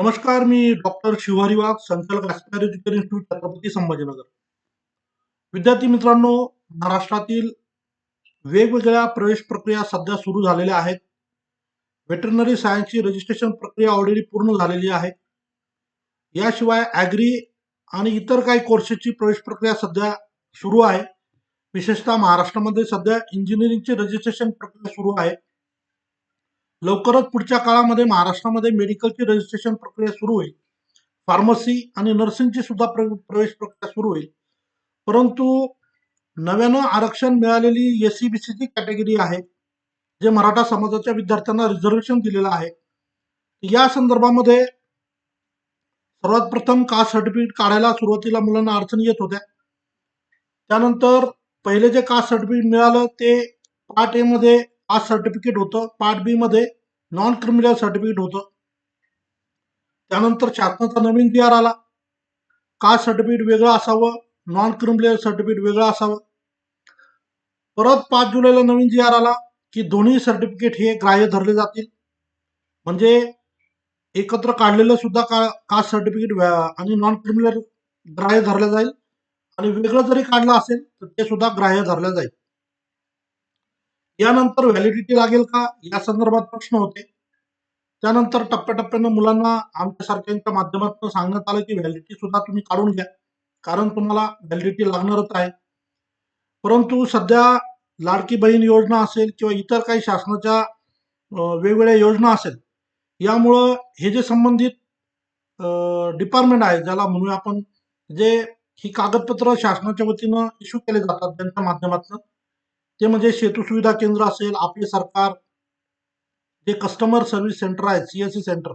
नमस्कार मी डॉक्टर शिवहरी वाघ संचालक aspire education institute Chhatrapati Sambhajinagar. विद्यार्थी मित्रांनो महाराष्ट्रातील वेगवेगळ्या प्रवेश प्रक्रिया सध्या सुरू झालेल्या आहेत. व्हेटरनरी सायन्सची रजिस्ट्रेशन प्रक्रिया ऑलरेडी पूर्ण झालेली आहे. याशिवाय ॲग्री आणि इतर काही कोर्सेसची प्रवेश प्रक्रिया सध्या सुरू आहे. विशेषतः महाराष्ट्रामध्ये सध्या इंजिनिअरिंगची रजिस्ट्रेशन प्रक्रिया सुरू आहे. लवकरच पुढच्या काळामध्ये महाराष्ट्रामध्ये मेडिकलची रजिस्ट्रेशन प्रक्रिया सुरू होईल. फार्मसी आणि नर्सिंगची सुद्धा प्र- प्रवेश प्रक्रिया सुरू होईल. परंतु नव्यानं आरक्षण मिळालेली एस सी बी सीची कॅटेगरी आहे जे मराठा समाजाच्या विद्यार्थ्यांना रिझर्वेशन दिलेलं आहे. या संदर्भामध्ये सर्वात प्रथम कास्ट सर्टिफिकेट काढायला सुरुवातीला मुलांना अडचणी येत होत्या. त्यानंतर पहिले जे कास्ट सर्टिफिकेट मिळालं ते पार्ट ए मध्ये कास्ट सर्टिफिकेट होतं. पार्ट बी मध्ये नॉन क्रिमिनल सर्टिफिकेट होतं. त्यानंतर शासनाचा नवीन जी आर आला. कास्ट सर्टिफिकेट वेगळं असावं? नॉन क्रिमिनल सर्टिफिकेट वेगळं असावं? परत पाच जुलैला नवीन जी आर आला की दोन्ही सर्टिफिकेट हे ग्राह्य धरले जातील. म्हणजे एकत्र काढलेलं सुद्धा का कास्ट सर्टिफिकेट आणि नॉन क्रिमिनल ग्राह्य धरलं जाईल. आणि वेगळं जरी काढलं असेल तर ते सुद्धा ग्राह्य धरलं जाईल. यानंतर व्हॅलिडिटी लागेल का? या संदर्भात प्रश्न होते. त्यानंतर टप्प्याटप्प्यानं मुलांना आमच्यासारख्यांच्या माध्यमातून सांगण्यात आलं की व्हॅलिडिटी सुद्धा तुम्ही काढून घ्या. कारण तुम्हाला व्हॅलिडिटी लागणारच आहे. परंतु सध्या लाडकी बहीण योजना असेल किंवा इतर काही शासनाच्या वेगवेगळ्या योजना असेल यामुळं हे जे संबंधित डिपार्टमेंट आहे ज्याला म्हणूया आपण जे ही कागदपत्र शासनाच्या वतीनं इश्यू केले जातात त्यांच्या माध्यमातून ते म्हणजे सेतू सुविधा केंद्र असेल आपले सरकार जे कस्टमर सर्व्हिस सेंटर आहे सीएससी सेंटर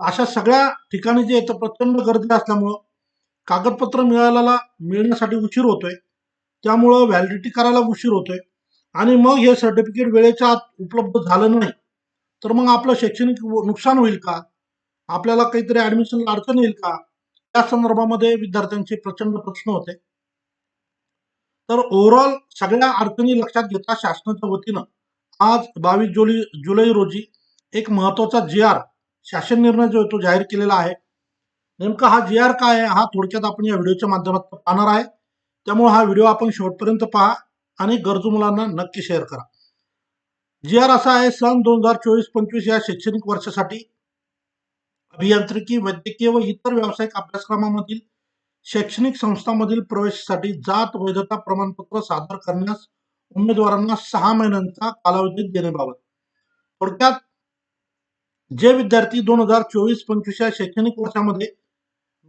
अशा सगळ्या ठिकाणी जे येतं प्रचंड गर्दी असल्यामुळं कागदपत्र मिळायला मिळण्यासाठी उशीर होतोय. त्यामुळं व्हॅलिडिटी करायला उशीर होतोय. आणि मग हे सर्टिफिकेट वेळेच्या आत उपलब्ध झालं नाही तर मग आपलं शैक्षणिक व- नुकसान होईल का? आपल्याला काहीतरी ऍडमिशनला अडचण येईल का? त्या संदर्भामध्ये विद्यार्थ्यांचे प्रचंड प्रश्न होते. तर ओव्हरऑल सगळ्या अडचणी लक्षात घेता शासनाच्या वतीनं आज बावीस जुलै जुलै रोजी एक महत्त्वाचा जी आर शासन निर्णय जो आहे तो जाहीर केलेला आहे. नेमका हा जी आर काय आहे हा थोडक्यात आपण या व्हिडिओच्या माध्यमातून पाहणार आहे. त्यामुळे हा व्हिडिओ आपण शेवटपर्यंत पहा आणि गरजू मुलांना नक्की शेअर करा. जी आर असा आहे सन दोन हजार चोवीस पंचवीस या शैक्षणिक वर्षासाठी अभियांत्रिकी वैद्यकीय व इतर व्यावसायिक अभ्यासक्रमामधील शैक्षणिक संस्थांमधील प्रवेशासाठी जात वैधता प्रमाणपत्र सादर करण्यास उमेदवारांना सहा महिन्यांचा कालावधी देण्याबाबत. थोडक्यात जे विद्यार्थी दोन हजार चोवीस पंचवीस या शैक्षणिक वर्षामध्ये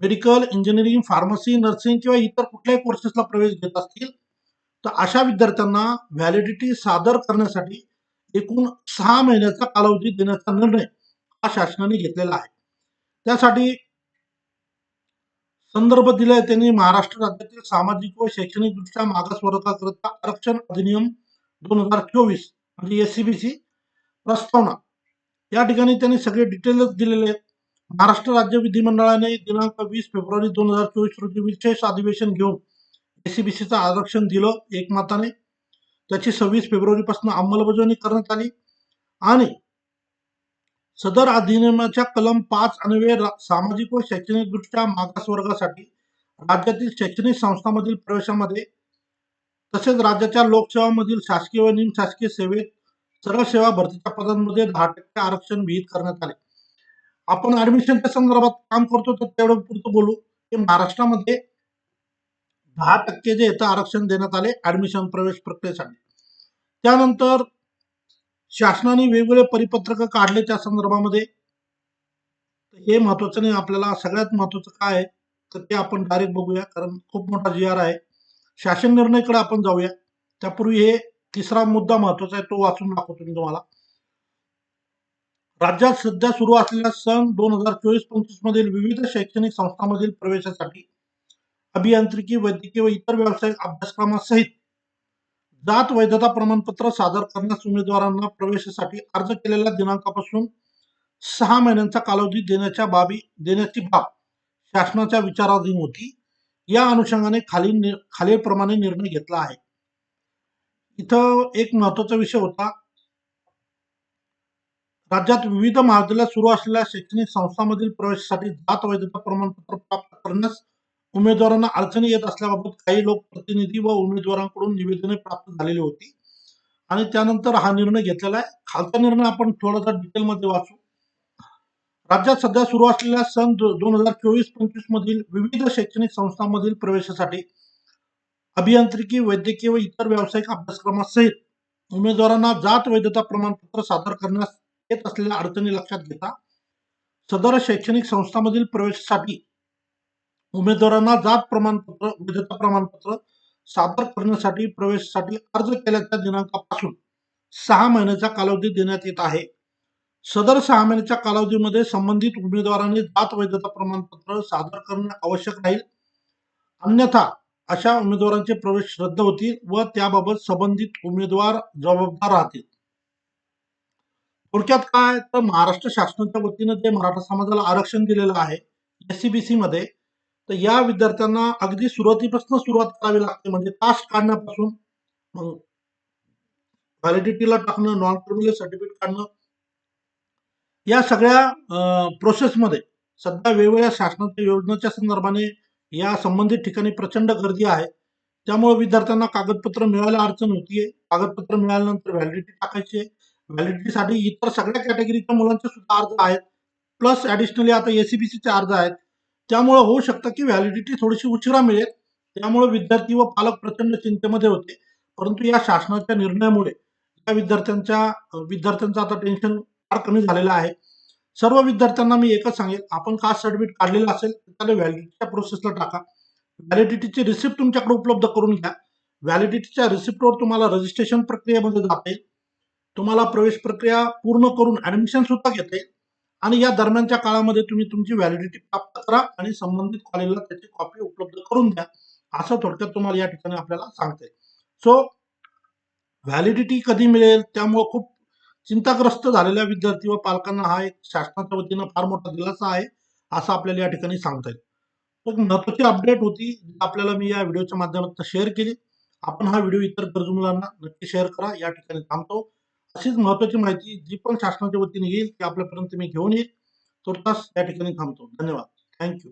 मेडिकल इंजिनिअरिंग फार्मसी नर्सिंग किंवा इतर कुठल्याही कोर्सेसला प्रवेश घेत असतील तर अशा विद्यार्थ्यांना व्हॅलिडिटी सादर करण्यासाठी एकूण सहा महिन्याचा कालावधी देण्याचा निर्णय हा शासनाने घेतलेला आहे. त्यासाठी संदर्भ दिलाय त्यांनी महाराष्ट्र राज्यातील सामाजिक व शैक्षणिक दृष्ट्या मागास आरक्षण अधिनियम दोन हजार चोवीस म्हणजे एससीबीसी प्रस्तावना. या ठिकाणी त्यांनी सगळे डिटेल्स दिलेले आहेत. महाराष्ट्र राज्य विधिमंडळाने दिनांक वीस फेब्रुवारी दोन हजार चोवीस रोजी विशेष अधिवेशन घेऊन एसीबीसीचं आरक्षण दिलं एकमताने. त्याची सव्वीस फेब्रुवारीपासून अंमलबजावणी करण्यात आली आणि सदर अधिनियमाच्या कलम पाच अन्वये सामाजिक व शैक्षणिक दृष्ट्या मागास वर्गासाठी राज्यातील शैक्षणिक संस्थांमधील प्रवेशामध्ये तसेच राज्याच्या लोकसेवामधील शासकीय व निमशासकीय सेवेत सरळ सेवा भरतीच्या पदांमध्ये दहा टक्के आरक्षण विहित करण्यात आले. आपण ऍडमिशनच्या संदर्भात काम करतो तर तेवढं पुरतं बोलू की महाराष्ट्रामध्ये दहा टक्के जे येतं आरक्षण देण्यात आले ऍडमिशन प्रवेश प्रक्रियेसाठी. त्यानंतर शासनाने वेगवेगळे परिपत्रक काढले त्या संदर्भामध्ये. हे महत्वाचं नाही. आपल्याला सगळ्यात महत्वाचं काय आहे तर ते आपण डायरेक्ट बघूया. कारण खूप मोठा जी आर आहे. शासन निर्णयकडे आपण जाऊया. त्यापूर्वी हे तिसरा मुद्दा महत्त्वाचा आहे तो वाचून दाखवतो मी तुम्हाला. राज्यात सध्या सुरू असलेल्या सन दोन हजार चोवीस पंचवीस मधील विविध शैक्षणिक संस्थांमधील प्रवेशासाठी अभियांत्रिकी वैद्यकीय व इतर व्यावसायिक अभ्यासक्रमासहित जात वैधता प्रमाणपत्र सादर करण्यास उमेदवारांना प्रवेशासाठी अर्ज केलेल्या दिनांकापासून सहा महिन्यांचा कालावधी देण्याच्या बाबी देण्याची बाब शासनाच्या विचाराधीन होती. या अनुषंगाने खाली नि- खालीलप्रमाणे निर्णय घेतला आहे. इथं एक महत्त्वाचा विषय होता. राज्यात विविध महाविद्यालयात सुरू असलेल्या शैक्षणिक संस्थांमधील प्रवेशासाठी जात वैधता प्रमाणपत्र प्राप्त करण्यास उमेदवारांना अडचणी येत असल्याबाबत काही लोकप्रतिनिधी व उमेदवारांकडून निवेदने प्राप्त झालेली होती. आणि त्यानंतर हा निर्णय घेतलेला आहे. खालचा निर्णय आपण थोडासा डिटेलमध्ये वाचू. राज्यात सध्या सुरू असलेल्या सन दोन हजार चोवीस पंचवीस मधील विविध शैक्षणिक संस्थांमधील प्रवेशासाठी अभियांत्रिकी वैद्यकीय व इतर व्यावसायिक अभ्यासक्रमासहित उमेदवारांना जात वैधता प्रमाणपत्र सादर करण्यास येत असलेल्या अडचणी लक्षात घेता सदर शैक्षणिक संस्थांमधील प्रवेशासाठी उमेदवारांना जात प्रमाणपत्र वैधता प्रमाणपत्र सादर करण्यासाठी प्रवेशासाठी अर्ज केल्याच्या दिनांकापासून सहा महिन्याचा कालावधी देण्यात येत आहे. सदर सहा महिन्याच्या कालावधीमध्ये संबंधित उमेदवारांनी जात वैधता प्रमाणपत्र सादर करणे आवश्यक राहील. अन्यथा अशा उमेदवारांचे प्रवेश रद्द होतील व त्याबाबत संबंधित उमेदवार जबाबदार राहतील. थोडक्यात काय? तर महाराष्ट्र शासनाच्या वतीनं जे मराठा समाजाला आरक्षण दिलेलं आहे. एससीबीसी मध्ये तर या विद्यार्थ्यांना अगदी सुरुवातीपासून सुरुवात करावी लागते. म्हणजे कास्ट काढण्यापासून. मग व्हॅलिडिटीला टाकणं नॉन क्रिमिनल सर्टिफिकेट काढणं. या सगळ्या प्रोसेसमध्ये सध्या वेगवेगळ्या शासनाच्या योजनेच्या संदर्भाने या संबंधित ठिकाणी प्रचंड गर्दी आहे. त्यामुळे विद्यार्थ्यांना कागदपत्र मिळायला अडचण होतीये कागदपत्र मिळाल्यानंतर व्हॅलिडिटी टाकायची आहे. व्हॅलिडिटीसाठी इतर सगळ्या कॅटेगरीच्या मुलांचे सुद्धा अर्ज आहेत. प्लस ऍडिशनली आता एसीबीसीचे अर्ज आहेत. त्यामुळं होऊ शकतं की व्हॅलिडिटी थोडीशी उशिरा मिळेल. त्यामुळे विद्यार्थी व पालक प्रचंड चिंतेमध्ये होते. परंतु या शासनाच्या निर्णयामुळे या विद्यार्थ्यांच्या विद्यार्थ्यांचं आता टेन्शन फार कमी झालेलं आहे. सर्व विद्यार्थ्यांना मी एकच सांगेल. आपण कास्ट सर्टिफिकेट काढलेलं असेल तर त्याला व्हॅलिडिटीच्या प्रोसेसला टाका. व्हॅलिडिटीची रिसिप्ट तुमच्याकडे उपलब्ध करून घ्या. व्हॅलिडिटीच्या रिसिप्टवर तुम्हाला रजिस्ट्रेशन प्रक्रियेमध्ये जाता येईल. तुम्हाला प्रवेश प्रक्रिया पूर्ण करून ऍडमिशन सुद्धा घेता येईल. आणि या दरम्यानच्या काळामध्ये तुम्ही तुमची व्हॅलिडिटी प्राप्त करा आणि संबंधित कॉलेजला त्याची कॉपी उपलब्ध करून द्या. असं थोडक्यात तुम्हाला या ठिकाणी आपल्याला सांगता. येईल सो व्हॅलिडिटी कधी मिळेल त्यामुळे खूप चिंताग्रस्त झालेल्या विद्यार्थी व पालकांना हा एक शासनाच्या वतीनं फार मोठा दिलासा आहे असं आपल्याला या ठिकाणी सांगता येईल. एक महत्वाची अपडेट होती आपल्याला मी या व्हिडिओच्या माध्यमातून शेअर केली. आपण हा व्हिडिओ इतर गरजू मुलांना नक्की शेअर करा या ठिकाणी थांबतो. अशीच महत्वाची माहिती जी पण शासनाच्या वतीने येईल ती आपल्यापर्यंत मी घेऊन येईल. तुर्तास या ठिकाणी थांबतो. धन्यवाद. थँक्यू